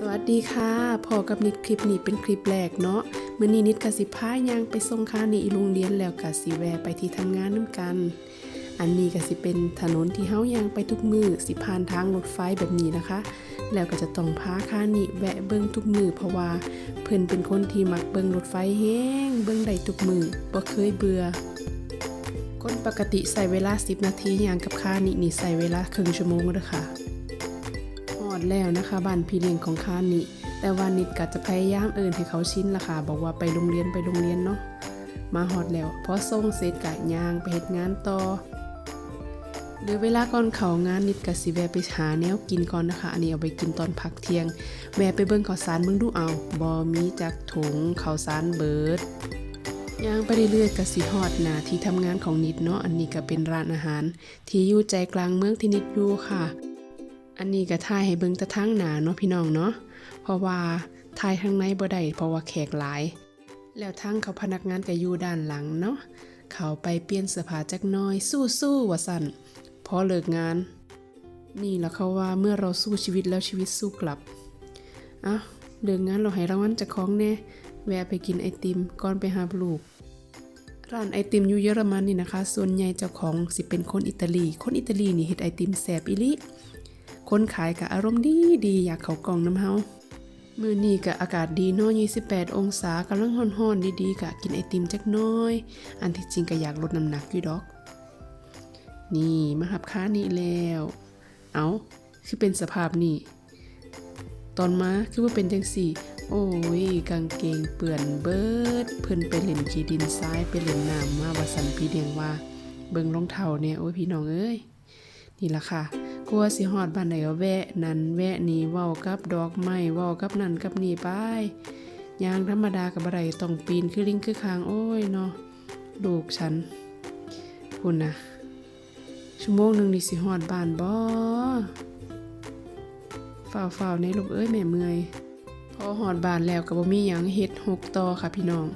สวัสดีค่ะพอกับนิดคลิปนี้เป็นคลิปแรกเนาะมื้อนี้นิดกสิพายางไปส่งค่านีโรงเรียนแล้วกสิแวไปที่ทำงานน้ำกัน อันนี้ก็สิเป็นถนนที่เฮายางไปทุกมือสิผ่านทางรถไฟแบบนี้นะคะ แล้วก็จะต้องพาค่านี่แวะเบิ่งทุกมือเพราะว่าเพิ่นเป็นคนที่มักเบิ่งรถไฟแห้งเบิ่งได้ทุกมือบ่เคยเบื่อคนปกติใส่เวลา 10 นาทีอย่างกับค่านี่นี่ใส่เวลาครึ่งชั่วโมงเด้อค่ะ ดแล้วนะคะบ้านพี่เลี้ยงของข้านี่แต่ว่านิดก็จะพยายามเอินให้เขาชินละค่ะ บอกว่าไปโรงเรียนไปโรงเรียนเนาะมาฮอดแล้วพอส่งเสร็จกะย่างไปเฮ็ดงานต่อ หรือเวลาก่อนเขางานนิดก็สิแวะไปหาแนวกินก่อนนะคะ อันนี้เอาไปกินตอนพักเที่ยง แวะไปเบิ่งข้าวสารเบิ่งดูเอาบ่มีจากถุงข้าวสารเบิดย่างไปเรื่อยๆก็สิฮอดนาที่ทำงานของนิดเนาะอันนี้ก็เป็นร้านอาหาร ที่อยู่ใจกลางเมืองที่นิดอยู่ค่ะ อันนี้ก็ถ่ายให้เบิ่งแตะทั้งหนาเนาะพี่น้องเนาะ เพราะว่าถ่ายข้างในบ่ได้เพราะว่าแขกหลาย แล้วทั้งเขาพนักงานก็อยู่ด้านหลังเนาะ เขาไปเปลี่ยนเสื้อผ้าจักหน้อยสู้ๆว่าสั่นพอเลิกงาน นี่แหละเขาว่าเมื่อเราสู้ชีวิตแล้วชีวิตสู้กลับอะเลิกงานเราให้รางวัลเจากของแน่แวะไปกินไอติมก่อนไปหาลูกร้านไอติมอยู่เยอรมันนี่นะคะ ส่วนใหญ่เจ้าของสิเป็นคนอิตาลี คนอิตาลีนี่เฮ็ดไอติมแซ่บอีหลิ คนขายก็อารมณ์ดีดีอยากเขากล่องน้ำเฮามือนี้ก็อากาศดีเนาะ28 องศากำลังร้อนๆดีๆก็กินไอติมจักหน้อย อันที่จริงก็อยากลดน้ำหนักอยู่ดอก นี่มาหับค้านี่แล้ว เอาคือเป็นสภาพนี่ ตอนมาคือว่าเป็นจังสี่ โอ้ยกางเกงเปื่อนเบิด เพิ่นไปเล่นจีดินซ้ายไปเล่นน้ำมาว่าสันพี่เลี้ยงว่า เบิงรองเท้าเนี่ยโอ้ยพี่น้องเอ้ยนี่ละค่ะ กลัวสิฮอดบ้านใดก็แวะนั่นแวะนี่เว้ากับดอกไม้เว้ากับนั่นกับนี่ไปยางธรรมดากับบ่ไดต้องปีนคือลิงคือคางโอ้ยเนาะลูกฉันพุ่นะชั่วโมงหนึ่งนี่สิฮอดบ้านบ่ฝ้าวๆในลูกเอ้ยแม่เมื่อยพอหอดบานแล้วก็บ่มีหยังเฮ็ดหกต่อค่ะพี่น้อง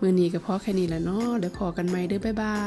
มือนี้ก็พอแค่นี้แหละเนาะเดี๋ยวพอกันใหม่เด้อบ๊ายบาย